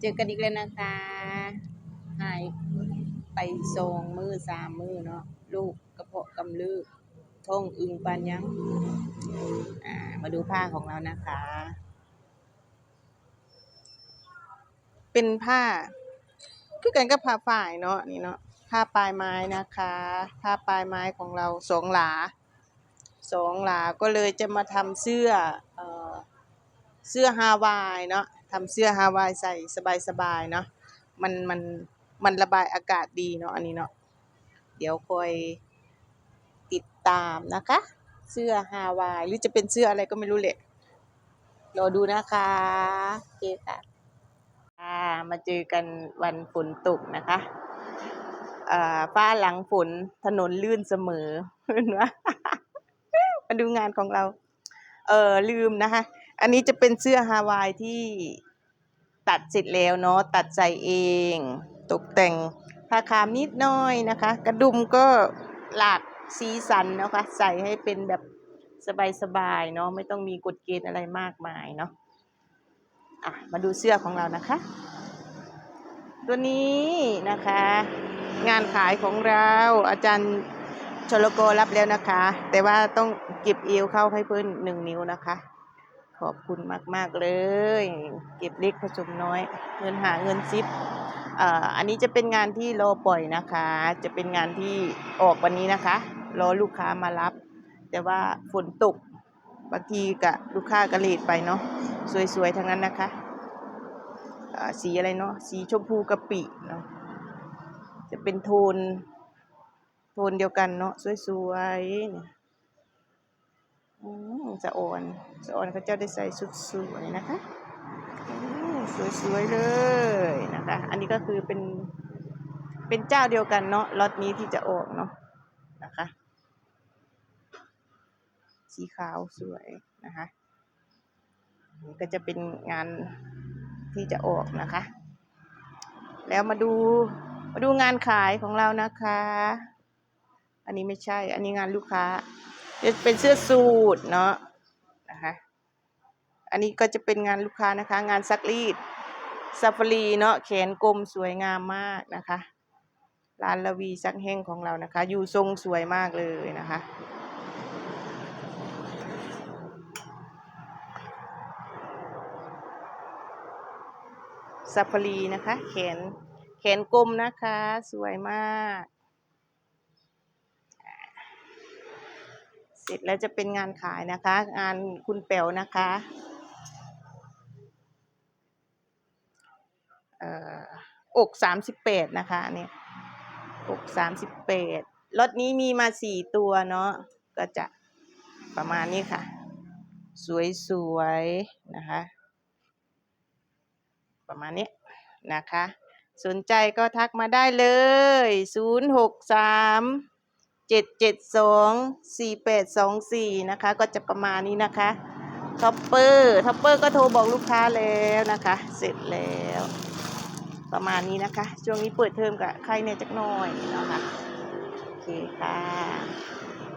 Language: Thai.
เจอกันอีกแล้วนะคะหายไปทรงมือสามมือเนาะลูกกระเพาะกำลือท้องอึงปานยังมาดูผ้าของเรานะคะ เป็นผ้า คือกันกับผ้าฝ่ายเนาะนี่เนาะผ้าปลายไม้นะคะผ้าปลายไม้ของเราสองหลาสองหลาก็เลยจะมาทำเสื้อเสื้อฮาวายเนาะ ทำเสื้อฮาวายใส่สบายๆเนาะมันมันมันระบายอากาศดีเนาะอันนี้เนาะเดี๋ยวคอยติดตามนะคะ เสื้อฮาวายหรือจะเป็นเสื้ออะไรก็ไม่รู้แหละรอดูนะคะโอเคค่ะมาเจอกันวันฝนตกนะคะฟ้าหลังฝนถนนลื่นเสมอเห็นไหมมาดูงานของเรา เออลืมนะคะ อันนี้จะเป็นเสื้อฮาวายที่ตัดเสร็จแล้วเนาะตัดใส่เอง ตกแต่งผ้าคามนิดน้อยนะคะ กระดุมก็หลากสีสันนะคะใส่ให้เป็นแบบสบายๆเนาะไม่ต้องมีกฎเกณฑ์อะไรมากมายเนาะอะมาดูเสื้อของเรานะคะ ตัวนี้นะคะ งานขายของเราอาจารย์ชลโกรับแล้วนะคะ แต่ว่าต้องเก็บเอวเข้าให้เพิ่นหนึ่งนิ้วนะคะ ขอบคุณมาก ๆ เลย เก็บเล็กผสมน้อย เงินหาเงินซิปอันนี้จะเป็นงานที่รอปล่อยนะคะ จะเป็นงานที่ออกวันนี้นะคะ รอลูกค้ามารับ แต่ว่าฝนตกบางทีกับลูกค้าก็เลทไปเนาะสวย ๆ ทั้งนั้นนะคะสีอะไรเนาะสีชมพูกะปิเนาะจะเป็นโทน โทนเดียวกันเนาะสวยๆเนี่ย สะออนสะออนเขาเจ้าได้ใส่สุดสวยนะคะอืมสวยๆเลยนะคะ อันนี้ก็คือเป็นเป็นเจ้าเดียวกันเนาะล็อตนี้ที่จะออกเนาะนะคะ สีขาวสวยนะคะก็จะเป็นงานที่จะออกนะคะ แล้วมาดูมาดูงานขายของเรานะคะ อันนี้ไม่ใช่ อันนี้งานลูกค้า จะเป็นเสื้อสูทเนาะนะคะอันนี้ก็จะเป็นงานลูกค้านะคะ งานซักรีดซาฟารีเนาะแขนกลมสวยงามมากนะคะร้านละวีซักแห้งของเรานะคะ อยู่ทรงสวยมากเลยนะคะ ซาฟารีนะคะ แขนแขนกลมนะคะ สวยมาก เสร็จแล้วจะเป็นงานขายนะคะ งานคุณแป๋วนะคะอกสามสิบแปดนะคะนเนี่ยอกสามสิบแปดรถนี้มีมาสี่ตัวเนาะก็จะประมาณนี้ค่ะ สวยๆนะคะ ประมาณนี้นะคะ สนใจก็ทักมาได้เลยศู นย์หกสามเจ็ดเจ็ดสองสี่แปดสองสี่นะคะ ก็จะประมาณนี้นะคะท็อปเปอร์ท็อปเปอร์ก็โทรบอกลูกค้าแล้วนะคะ เสร็จแล้ว ประมาณนี้นะคะ ช่วงนี้เปิดเทอมกับใครเนี่ยจักหน่อยนะคะโอเคค่ะ